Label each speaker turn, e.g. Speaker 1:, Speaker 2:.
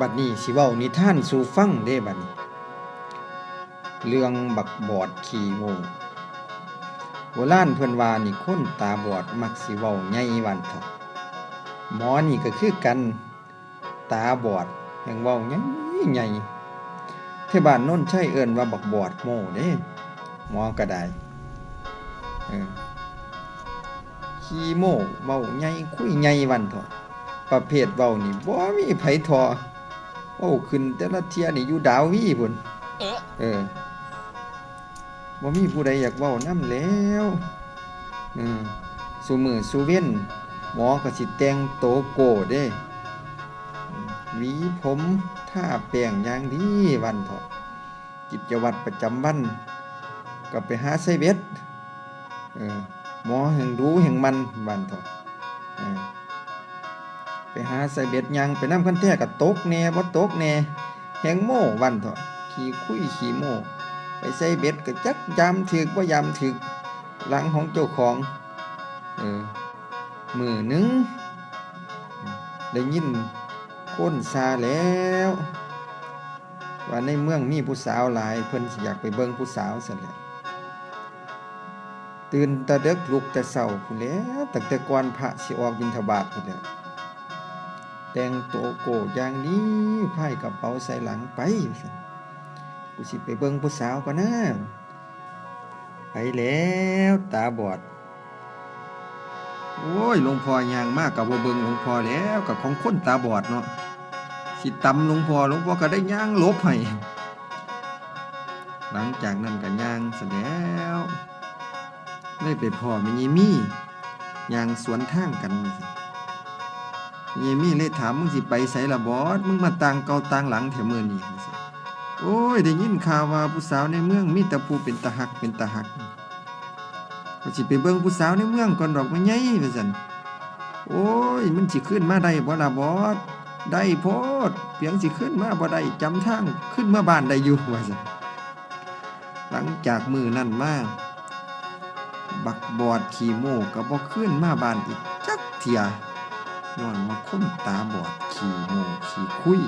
Speaker 1: บัดนี้สิเว้านิท่านสู่ฟังเด้บัดนี้ เรื่องบักบอดขี่โง่โบราณเพิ่นว่านี่คนตาบอดมักสิเว้าใหญ่วันเถาะหมอนี่ก็คือกันตาบอดยังเว้าใหญ่ใหญ่เทบ้านน้นใช่เอิ้นว่าบักบอดโง่เด้หมอก็ได้เออขี้โม่เว้าใหญ่คุยใหญ่วันเถาะประเภทเว้านี่บ่มีไผทอ เว้าขึ้นแต่ละเที่ยนี่อยู่ดาววีพุ่น
Speaker 2: เออ
Speaker 1: เออบ่มีผู้ใดอยากเว้านำแล้วเออสุมือสุเว้นหมอก็สิแต่งโตโกเด้อืมหวีผมท่าแป้งอย่างดีวันเถาะกิจวัตรประจำวันก็ไปหาไซเบ็ดเออหมอแห่งดูแห่งมันวันเถาะเออ ไปหาไซเบ็ดยังไปนำคันแท้ก็ตกแน่บ่ตกแน่แหงโม่วันเถาะขี่คุยขี่โม่ไปใส่เบ็ดก็จักยามถึกว่ายามถึกหลังของเจ้าของเออมือหนึ่งได้ยินคนซาแล้วว่าในเมืองมีผู้สาวหลายเพิ่นอยากไปเบิ่งผู้สาวซั่นแหละตื่นแตะเด็กลุกแต่เช้าพู้นแล้วตั้งแต่ก่อนพระสิออกบิณฑบาตพู้นแล้ว แต่งโตวโกอย่างนี้พายกระเป๋าใส่หลังไปกูสิไปเบิ่งผู้สาวก่อนนะไปแล้วตาบอด โอ้ยหลวงพ่อยางมากกับบ่าเบิ่งหลวงพ่อแล้วกับของคนตาบอดเนาะสิตำหลวงพ่อหลวงพ่อก็ได้ย่างลบให้หลังจากนั้นก็ย่างเสร็จแล้วเลยไปพ่อแม่ยีมี่ย่างสวนทางกันว่าซั่ม่ยีมี่เลยถามมึงสิไปไสละบอดมึงมาต่างเกาต่างหลังแถวมื้อนี้ว่โอ้ยได้ยินข่าวว่าผู้สาวในเมืองมีแต่ผู้เป็นตาหักเป็นตาหักก็สิไปเบิ่งผู้สาวในเมืองก่อนดอกไม้ใหญ่ว่าซั่นโอ้ยมันสิขึ้นมาได้บ่ล่ะบอสได้โพดเพียงสิขึ้นมาบ่ได้จำทางขึ้นมาบ้านได้อยู่ว่าซั่นหลังจากมือนั่นมาบักบอดขี่โมก็บ่ขึ้นมาบ้านอีกจักเทีย ย้อนมาคนตาบอด ขี่โมขี่คุย